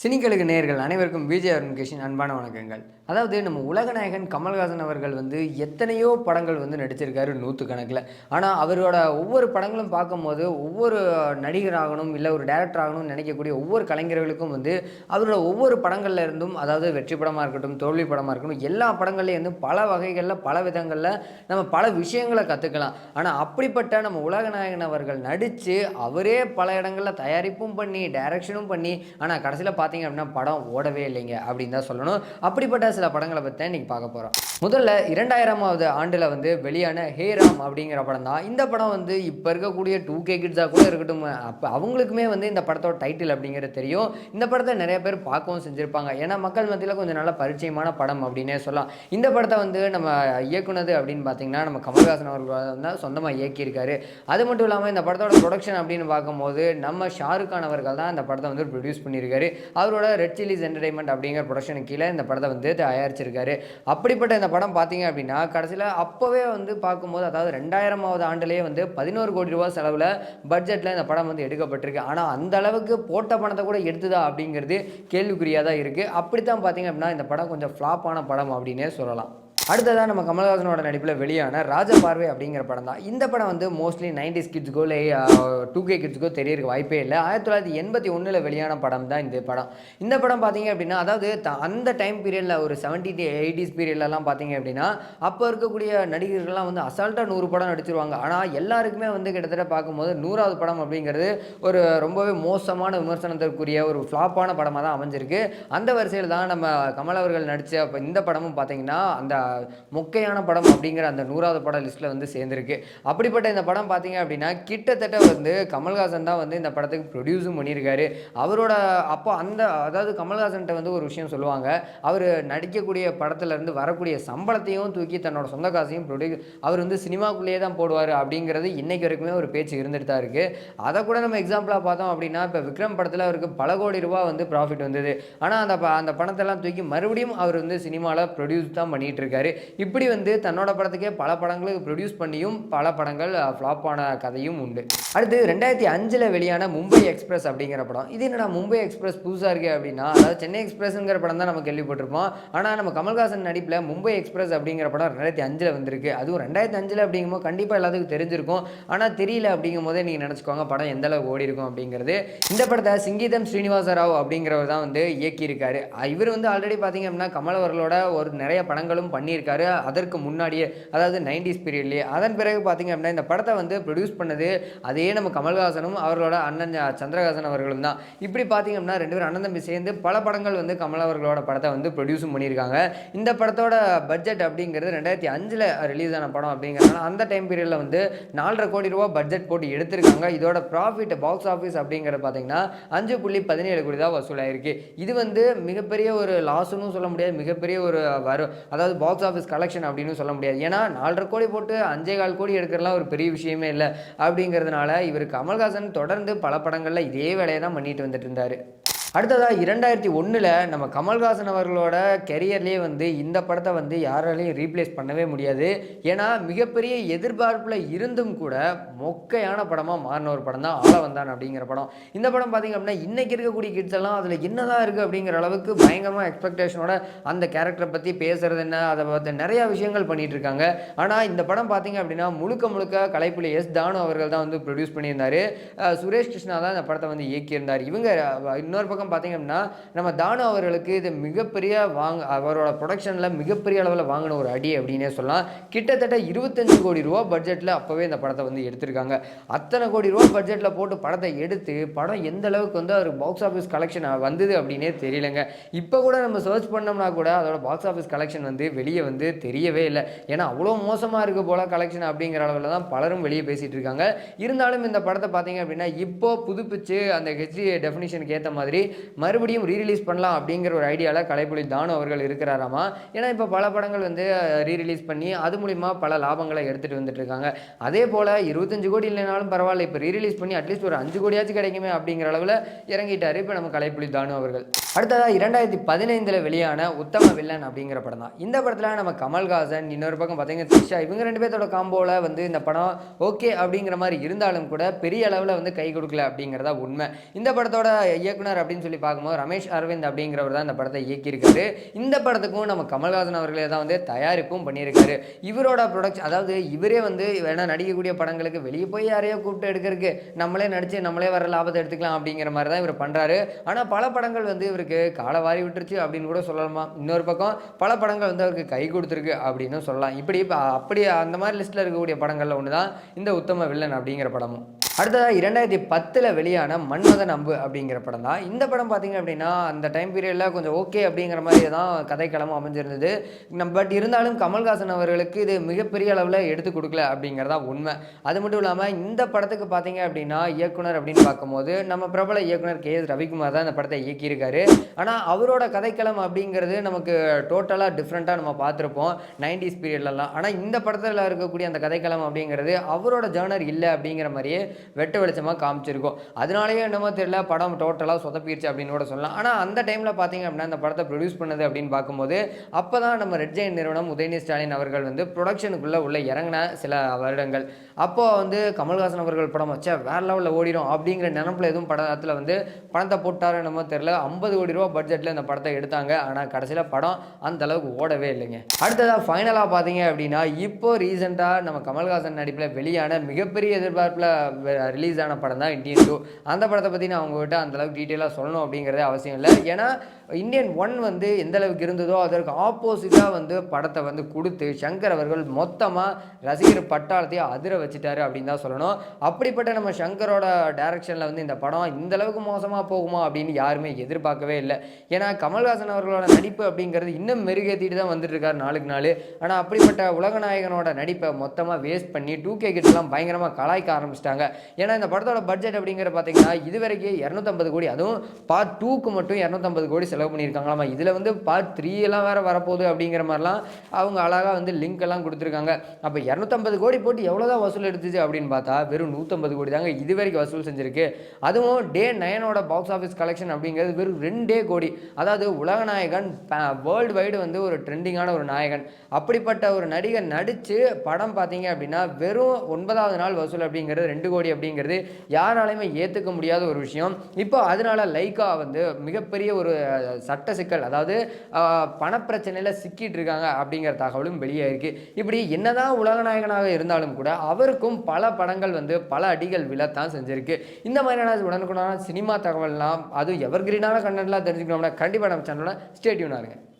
சினிக்கலுக்கு நேர்கள் அனைவருக்கும் விஜய் அருண்கேஷின் அன்பான வணக்கங்கள். அதாவது நம்ம உலகநாயகன் கமல்ஹாசன் அவர்கள் வந்து எத்தனையோ படங்கள் வந்து நடிச்சிருக்காரு நூற்றுக்கணக்கில் ஆனால் அவரோட ஒவ்வொரு படங்களும் பார்க்கும்போது ஒவ்வொரு நடிகராகணும் இல்லை ஒரு டேரக்டர் ஆகணும்னு நினைக்கக்கூடிய ஒவ்வொரு கலைஞர்களுக்கும் வந்து அவரோட ஒவ்வொரு படங்கள்ல இருந்தும் அதாவது வெற்றி படமாக இருக்கட்டும் தோல்வி படமாக இருக்கட்டும் எல்லா படங்கள்லேயும் வந்து பல வகைகளில் பல விதங்களில் நம்ம பல விஷயங்களை கற்றுக்கலாம் ஆனால் அப்படிப்பட்ட நம்ம உலகநாயகன் அவர்கள் நடித்து அவரே பல இடங்களில் தயாரிப்பும் பண்ணி டைரக்ஷனும் பண்ணி ஆனால் கடைசியில் பார்த்தீங்க அப்படின்னா படம் ஓடவே இல்லைங்க அப்படின்னு தான் சொல்லணும். அப்படிப்பட்ட சில படங்களை பற்றி தான் இன்றைக்கி பார்க்க போகிறோம் முதல்ல இரண்டாயிரமாவது ஆண்டில் வந்து வெளியான ஹே ராம் அப்படிங்கிற படம் தான். இந்த படம் வந்து இப்போ இருக்கக்கூடிய டூ கே கிட்ஸாக கூட இருக்கட்டும் அப்போ அவங்களுக்குமே வந்து இந்த படத்தோட டைட்டில் அப்படிங்கிறது தெரியும். இந்த படத்தை நிறைய பேர் பார்க்கவும் செஞ்சுருப்பாங்க. ஏன்னா மக்கள் மத்தியில் கொஞ்சம் நல்ல பரிச்சயமான படம் அப்படின்னே சொல்லலாம். இந்த படத்தை வந்து நம்ம இயக்குனது அப்படின்னு பார்த்தீங்கன்னா நம்ம கமல்ஹாசன் அவர்கள் தான் சொந்தமாக இயக்கியிருக்காரு. அது மட்டும் இல்லாமல் இந்த படத்தோட ப்ரொடக்ஷன் அப்படின்னு பார்க்கும்போது நம்ம ஷாருக் கான் அவர்கள் தான் இந்த படத்தை வந்து ப்ரொடியூஸ் பண்ணியிருக்காரு. அவரோட ரெட் சில்லிஸ் என்டர்டைன்மெண்ட் அப்படிங்கிற ப்ரொடக்ஷனுக்கு கீழே இந்த படத்தை வந்து தயாரிச்சிருக்காரு. அப்படிப்பட்ட இந்த படம் பார்த்தீங்க அப்படின்னா கடைசியில் அப்போவே வந்து பார்க்கும்போது அதாவது ரெண்டாயிரமாவது ஆண்டுலேயே வந்து பதினோரு கோடி ரூபா செலவில் பட்ஜெட்டில் இந்த படம் வந்து எடுக்கப்பட்டிருக்கு. ஆனால் அந்த அளவுக்கு போட்ட பணத்தை கூட எடுத்துதா அப்படிங்கிறது கேள்விக்குறியாக தான் இருக்குது அப்படித்தான் பார்த்தீங்க அப்படின்னா இந்த படம் கொஞ்சம் ஃப்ளாப்பான படம் அப்படின்னே சொல்லலாம். அடுத்ததாக நம்ம கமல்ஹாசனோட நடிப்பில் வெளியான ராஜபார்வை அப்படிங்கிற படம் தான். இந்த படம் வந்து மோஸ்ட்லி நைன்டிஸ் கிட்ஸுக்கோ இல்லை டூ கே கிட்ஸுக்கோ தெரியறக்கு வாய்ப்பே இல்லை. ஆயிரத்தி தொள்ளாயிரத்தி எண்பத்தி ஒன்றில் வெளியான படம் தான் இந்த படம். இந்த படம் பார்த்தீங்க அப்படின்னா அதாவது த- அந்த டைம் பீரியடில் ஒரு செவன்டி எயிட்டிஸ் பீரியட்லலாம் பார்த்தீங்க அப்படின்னா அப்போ இருக்கக்கூடிய நடிகர்கள்லாம் வந்து அசால்ட்டாக நூறு படம் நடிச்சிருவாங்க. ஆனால் எல்லாருக்குமே வந்து கிட்டத்தட்ட பார்க்கும்போது நூறாவது படம் அப்படிங்கிறது ஒரு ரொம்பவே மோசமான விமர்சனத்திற்குரிய ஒரு ஃப்ளாப்பான படமாக தான் அமைஞ்சிருக்கு. அந்த வரிசையில் தான் நம்ம கமல் அவர்கள் நடித்த அப்போ இந்த படமும் பார்த்தீங்கன்னா அந்த மொக்கையான படம் அப்படிங்கிற அந்த நூறாவது படம் லிஸ்ட்டில் வந்து சேர்ந்துருக்கு. அப்படிப்பட்ட இந்த படம் பார்த்தீங்க அப்படின்னா கிட்டத்தட்ட வந்து கமல்ஹாசன் தான் வந்து இந்த படத்துக்கு ப்ரொடியூஸும் பண்ணியிருக்காரு. அவரோட அப்போ அந்த அதாவது கமல்ஹாசன்கிட்ட வந்து ஒரு விஷயம் சொல்லுவாங்க. அவர் நடிக்கக்கூடிய படத்துலேருந்து வரக்கூடிய சம்பளத்தையும் தூக்கி தன்னோட சொந்த காசையும் ப்ரொடியூ அவர் வந்து சினிமாக்குள்ளேயே தான் போடுவார் அப்படிங்கிறது இன்றைக்கு வரைக்குமே ஒரு பேச்சு இருந்துட்டு தான் இருக்குது அதை கூட நம்ம எக்ஸாம்பிளாக பார்த்தோம் அப்படின்னா இப்போ விக்ரம் படத்தில் அவருக்கு பல கோடி ரூபா வந்து ப்ராஃபிட் வந்தது. ஆனால் அந்த ப- அந்த பணத்தெல்லாம் தூக்கி மறுபடியும் அவர் வந்து சினிமாவில் ப்ரொடியூஸ் தான் பண்ணிகிட்டு இருக்காரு. இப்படி வந்து தன்னோட படத்துக்கே பல படங்களுக்கு ப்ரொடியூஸ் பண்ணியும் பல படங்கள் ஃப்ளாப் ஆன கதையும் உண்டு. அடுத்து ரெண்டாயிரத்தி அஞ்சில் வெளியான மும்பை எக்ஸ்பிரஸ் அப்படிங்கிற படம். இது என்னடா மும்பை எக்ஸ்பிரஸ் புதுசாக இருக்கு அப்படின்னா அதாவது சென்னை எக்ஸ்பிரஸ்ங்கிற படம் தான் நம்ம கேள்விப்பட்டிருப்போம். ஆனால் நம்ம கமல்ஹாசன் நடிப்பில் மும்பை எக்ஸ்பிரஸ் அப்படிங்கிற படம் ரெண்டாயிரத்தி அஞ்சில் வந்திருக்கு. அதுவும் ரெண்டாயிரத்தி அஞ்சில் அப்படிங்கும்போது கண்டிப்பாக எல்லாத்துக்கும் தெரிஞ்சிருக்கும். ஆனால் தெரியல அப்படிங்கும் போதே நீங்கள் நினச்சிக்கோங்க படம் எந்த அளவுக்கு ஓடி இருக்கும் அப்படிங்கிறது. இந்த படத்தை சிங்கீதம் ஸ்ரீனிவாச ராவ் அப்படிங்கிறவர் தான் வந்து இயக்கியிருக்காரு. இவர் வந்து ஆல்ரெடி பார்த்தீங்க அப்படின்னா கமல் அவர்களோட ஒரு நிறைய படங்களும் பண்ணியிருக்காரு. அதற்கு முன்னாடியே அதாவது நைன்டிஸ் பீரியட்லேயே. அதன் பிறகு பார்த்தீங்க அப்படின்னா இந்த படத்தை வந்து ப்ரொடியூஸ் பண்ணது அதே நம்ம கமல்ஹாசனும் அவர்களோட அண்ணன் சந்திரஹாசன் அவர்களும் தான். இப்படி பார்த்தீங்க அப்படின்னா ரெண்டு பேரும் அண்ணன் தம்பி சேர்ந்து பல படங்கள் வந்து கமல் அவர்களோட படத்தை வந்து ப்ரொடியூஸும் பண்ணியிருக்காங்க. இந்த படத்தோட பட்ஜெட் அப்படிங்கிறது ரெண்டாயிரத்தி அஞ்சில் ரிலீஸ் ஆன படம் அப்படிங்கிறதுனால அந்த டைம் பீரியடில் வந்து நாலரை கோடி ரூபா பட்ஜெட் போட்டு எடுத்திருக்காங்க. இதோட ப்ராஃபிட் பாக்ஸ் ஆஃபீஸ் அப்படிங்கிறது பார்த்தீங்கன்னா அஞ்சு புள்ளி பதினேழு கோடி தான் வசூலாயிருக்கு. இது வந்து மிகப்பெரிய ஒரு லாஸ்னு சொல்ல முடியாது. மிகப்பெரிய ஒரு வரும் அதாவது பாக்ஸ் ஆஃபீஸ் கலெக்ஷன் அப்படின்னு சொல்ல முடியாது. ஏன்னா நாலரை கோடி போட்டு அஞ்சே கால் கோடி எடுக்கிறதுலாம் ஒரு பெரிய விஷயமே இல்லை. அப்படிங்கிறதுனால இவர் கமல்ஹாசன் தொடர்ந்து பல படங்களில் இதே வேலையை தான் பண்ணிட்டு வந்துட்டு இருந்தார். அடுத்ததாக இரண்டாயிரத்தி ஒன்றில் நம்ம கமல்ஹாசன் அவர்களோட கெரியர்லேயே வந்து இந்த படத்தை வந்து யாராலையும் ரீப்ளேஸ் பண்ணவே முடியாது. ஏன்னா மிகப்பெரிய எதிர்பார்ப்பில் இருந்தும் கூட மொக்கையான படமாக மாறின ஒரு படம் தான் ஆள வந்தான் அப்படிங்கிற படம். இந்த படம் பார்த்தீங்க அப்படின்னா இன்னைக்கு இருக்கக்கூடிய கிட்ஸ் எல்லாம் அதில் என்னதான் இருக்குது அப்படிங்கிற அளவுக்கு பயங்கரமாக எக்ஸ்பெக்டேஷனோட அந்த கேரக்டரை பற்றி பேசுறது என்ன அதை பற்றி நிறையா விஷயங்கள் பண்ணிகிட்டு இருக்காங்க. ஆனால் இந்த படம் பார்த்திங்க அப்படின்னா முழுக்க முழுக்க கலைப்புலி எஸ் தானு அவர்கள் தான் வந்து ப்ரொடியூஸ் பண்ணியிருந்தாரு. சுரேஷ் கிருஷ்ணா தான் இந்த படத்தை வந்து இயக்கியிருந்தார். இவங்க இன்னொரு பக்கம் பார்த்தீங்க அப்படின்னா நம்ம தானு அவர்களுக்கு இது மிகப்பெரிய வாங்க அவரோட ப்ரொடக்ஷனில் மிகப்பெரிய அளவில் வாங்கின ஒரு அடி அப்படின்னே சொல்லலாம். கிட்டத்தட்ட இருபத்தஞ்சு கோடி ரூபா பட்ஜெட்டில் அப்போவே இந்த படத்தை வந்து எடுத்திருக்காங்க. அத்தனை கோடி ரூபா பட்ஜெட்டில் போட்டு படத்தை எடுத்து படம் எந்த அளவுக்கு வந்து அவர் பாக்ஸ் ஆஃபீஸ் கலெக்ஷன் வந்தது அப்படின்னே தெரியலங்க. இப்போ கூட நம்ம சர்ச் பண்ணோம்னா கூட அதோட பாக்ஸ் ஆஃபீஸ் கலெக்ஷன் வந்து வெளியே வந்து தெரியவே இல்லை. ஏன்னா அவ்வளோ மோசமாக இருக்க போல கலெக்ஷன் அப்படிங்கிற அளவில் தான் பலரும் வெளியே பேசிகிட்டு இருக்காங்க. இருந்தாலும் இந்த படத்தை பார்த்தீங்க அப்படின்னா இப்போ புதுப்பிச்சு அந்த ஹெச்டி டெஃபினிஷனுக்கு ஏற்ற மாதிரி மறுபடியும் ரீரிலீஸ் பண்ணலாம் அப்படிங்கிற ஒரு ஐடியாவில் கலைப்புலி தானு அவர்கள் இருக்கிறாராமா? ஏன்னா இப்போ பல படங்கள் வந்து ரீரிலீஸ் பண்ணி அது மூலிமா பல லாபங்களை எடுத்துகிட்டு வந்துட்டு இருக்காங்க. அதே போல் இருபத்தஞ்சு கோடி இல்லைனாலும் பரவாயில்ல. இப்போ ரீரிலீஸ் பண்ணி அட்லீஸ்ட் ஒரு அஞ்சு கோடியாச்சும் கிடைக்குமே அப்படிங்கிற அளவில் இறங்கிட்டார் இப்போ நம்ம கலைப்புலி தானு அவர்கள். அடுத்ததாக இரண்டாயிரத்தி பதினைந்தில் வெளியான உத்தம வில்லன் அப்படிங்கிற படம் தான். இந்த படத்தில் நம்ம கமல்ஹாசன் இன்னொரு பக்கம் பார்த்தீங்கன்னா த்ரிஷா இவங்க ரெண்டு பேர்த்தோட காம்போவில் வந்து இந்த படம் ஓகே அப்படிங்கிற மாதிரி இருந்தாலும் கூட பெரிய அளவில் வந்து கை கொடுக்கல அப்படிங்கிறதா உண்மை. இந்த படத்தோட இயக்குனர் அப்படின்னு சொல்லி பார்க்கும்போது ரமேஷ் அரவிந்த் அப்படிங்கிறவர் தான் இந்த படத்தை இயக்கியிருக்காரு. இந்த படத்துக்கும் நம்ம கமல்ஹாசன் அவர்களே தான் வந்து தயாரிப்பும் பண்ணியிருக்காரு. இவரோட ப்ரொடக்ஷன் அதாவது இவரே வந்து வேணா நடிக்கக்கூடிய படங்களுக்கு வெளியே போய் யாரையோ கூப்பிட்டு எடுக்கிறதுக்கு நம்மளே நடித்து நம்மளே வர லாபத்தை எடுத்துக்கலாம் அப்படிங்கிற மாதிரி தான் இவர் பண்ணுறாரு ஆனால் பல படங்கள் வந்து இவருக்கு காலை வாரி விட்டுருச்சு அப்படின்னு கூட சொல்லலாமா? இன்னொரு பக்கம் பல படங்கள் வந்து அவருக்கு கை கொடுத்துருக்கு அப்படின்னு சொல்லலாம். இப்படி இப்போ அப்படி அந்த மாதிரி லிஸ்ட்டில் இருக்கக்கூடிய படங்களில் ஒன்று தான் இந்த உத்தம வில்லன் அப்படிங்கிற படமும். அடுத்ததாக இரண்டாயிரத்தி பத்தில் வெளியான மன்மதன் அம்பு அப்படிங்கிற படம் தான். இந்த படம் பார்த்தீங்க அப்படின்னா அந்த டைம் பீரியடில் கொஞ்சம் ஓகே அப்படிங்கிற மாதிரி தான் கதைக்களமும் அமைஞ்சிருந்தது. நம் பட் இருந்தாலும் கமல்ஹாசன் அவர்களுக்கு இது மிகப்பெரிய அளவில் எடுத்து கொடுக்கல அப்படிங்கிறதா உண்மை. அது மட்டும் இல்லாமல் இந்த படத்துக்கு பார்த்தீங்க அப்படின்னா இயக்குனர் அப்படின்னு பார்க்கும்போது நம்ம பிரபல இயக்குனர் கே எஸ் ரவிக்குமார் தான் இந்த படத்தை இயக்கியிருக்காரு. ஆனால் அவரோட கதைக்களம் அப்படிங்கிறது நமக்கு டோட்டலாக டிஃப்ரெண்ட்டாக நம்ம பார்த்துருப்போம் நைன்டிஸ் பீரியட்லலாம் ஆனால் இந்த படத்தில் இருக்கக்கூடிய அந்த கதைக்களம் அப்படிங்கிறது அவரோட ஜேர்னர் இல்லை அப்படிங்கிற மாதிரியே வெட்ட வெளிச்சமாக காமிச்சிருக்கோம். அதனாலேயே என்னமோ தெரியல படம் டோட்டலாக சொதப்பிடுச்சு அப்படின்னு கூட சொல்லலாம். ஆனால் அந்த டைமில் பார்த்தீங்க அப்படின்னா அந்த படத்தை ப்ரொடியூஸ் பண்ணது அப்படின்னு பார்க்கும்போது அப்போ தான் நம்ம ரெட் ஜெயின் நிறுவனம் உதயநிதி ஸ்டாலின் அவர்கள் வந்து ப்ரொடக்ஷனுக்குள்ளே உள்ள இறங்கின சில வருடங்கள். அப்போ வந்து கமல்ஹாசன் அவர்கள் படம் வச்சா வேறு லெவலில் ஓடிடும் அப்படிங்கிற நினப்பில் எதுவும் படத்தில் வந்து பணத்தை போட்டாரோ என்னமோ தெரியல ஐம்பது கோடி ரூபா பட்ஜெட்டில் இந்த படத்தை எடுத்தாங்க. ஆனால் கடைசியில் படம் அந்த அளவுக்கு ஓடவே இல்லைங்க. அடுத்ததாக ஃபைனலாக பார்த்தீங்க அப்படின்னா இப்போ ரீசெண்டாக நம்ம கமல்ஹாசன் நடிப்பில் வெளியான மிகப்பெரிய எதிர்பார்ப்பில் ரிலீஸ் ஆன படம் தான் இண்டியன் டூ அந்த படத்தை பற்றி நான் உங்ககிட்ட அந்தளவுக்கு டீட்டெயிலாக சொல்லணும் அப்படிங்கிறதே அவசியம் இல்லை. ஏன்னா இந்தியன் ஒன் வந்து எந்த அளவுக்கு இருந்ததோ அதற்கு ஆப்போசிட்டாக வந்து படத்தை வந்து கொடுத்து சங்கர் அவர்கள் மொத்தமாக ரசிகர் பட்டாளத்தையே அதிர வச்சுட்டாரு அப்படின்னு தான் சொல்லணும். அப்படிப்பட்ட நம்ம சங்கரோட டைரக்ஷனில் வந்து இந்த படம் இந்த அளவுக்கு மோசமாக போகுமா அப்படின்னு யாருமே எதிர்பார்க்கவே இல்லை. ஏன்னா கமல்ஹாசன் அவர்களோட நடிப்பு அப்படிங்கிறது இன்னும் மெருகேற்றிட்டு தான் வந்துட்டு இருக்காரு நாளுக்கு நாள். ஆனால் அப்படிப்பட்ட உலகநாயகனோட நடிப்பை மொத்தமாக வேஸ்ட் பண்ணி டூ கே கிட்டலாம் பயங்கரமாக கலாய்க்க ஆரம்பிச்சிட்டாங்க. ஏன்னா இந்த படத்தோட பட்ஜெட் அப்படிங்கிற பார்த்தீங்கன்னா இது வரைக்கும் இரநூத்தம்பது கோடி. அதுவும் பார்ட் டூக்கு மட்டும் இரநூத்தம்பது கோடி செலவு பண்ணியிருக்காங்களாமா. இதில் வந்து பார்ட் த்ரீ எல்லாம் வேறு வரப்போகுது அப்படிங்கிற மாதிரிலாம் அவங்க அழகாக வந்து லிங்க் எல்லாம் கொடுத்துருக்காங்க. அப்போ இரநூத்தம்பது கோடி போட்டு எவ்வளோ தான் வசூல் எடுத்துச்சு அப்படின்னு பார்த்தா வெறும் நூற்றம்பது கோடி தாங்க இது வரைக்கும் வசூல் செஞ்சிருக்கு. அதுவும் டே நயனோட பாக்ஸ் ஆஃபீஸ் கலெக்ஷன் அப்படிங்கிறது வெறும் ரெண்டே கோடி. அதாவது உலகநாயகன் வேர்ல்டு வைடு வந்து ஒரு ட்ரெண்டிங்கான ஒரு நாயகன். அப்படிப்பட்ட ஒரு நடிகர் நடித்து படம் பார்த்தீங்க அப்படின்னா வெறும் ஒன்பதாவது நாள் வசூல் அப்படிங்கிறது ரெண்டு கோடி அப்படிங்கிறது யாராலையுமே ஏற்றுக்க முடியாத ஒரு விஷயம். இப்போ அதனால லைக்கா வந்து மிகப்பெரிய ஒரு சட்ட சிக்கல் அதாவது பணப்பிரச்சனையில் சிக்கிட்டு இருக்காங்க அப்படிங்கிற தகவலும் வெளியாயிருக்கு. இப்படி என்னதான் உலகநாயகனாக இருந்தாலும் கூட அவருக்கும் பல படங்கள் வந்து பல அடிகள் விழத்தான் செஞ்சிருக்கு. இந்த மாதிரியான உடனுக்குடான சினிமா தகவல்லாம் அதுவும் எவர்கிரீனான கண்டென்ட்லாம் தெரிஞ்சுக்கணும்னா கண்டிப்பாக நம்ம சேனலோட ஸ்டேட்யூனாக இருங்க.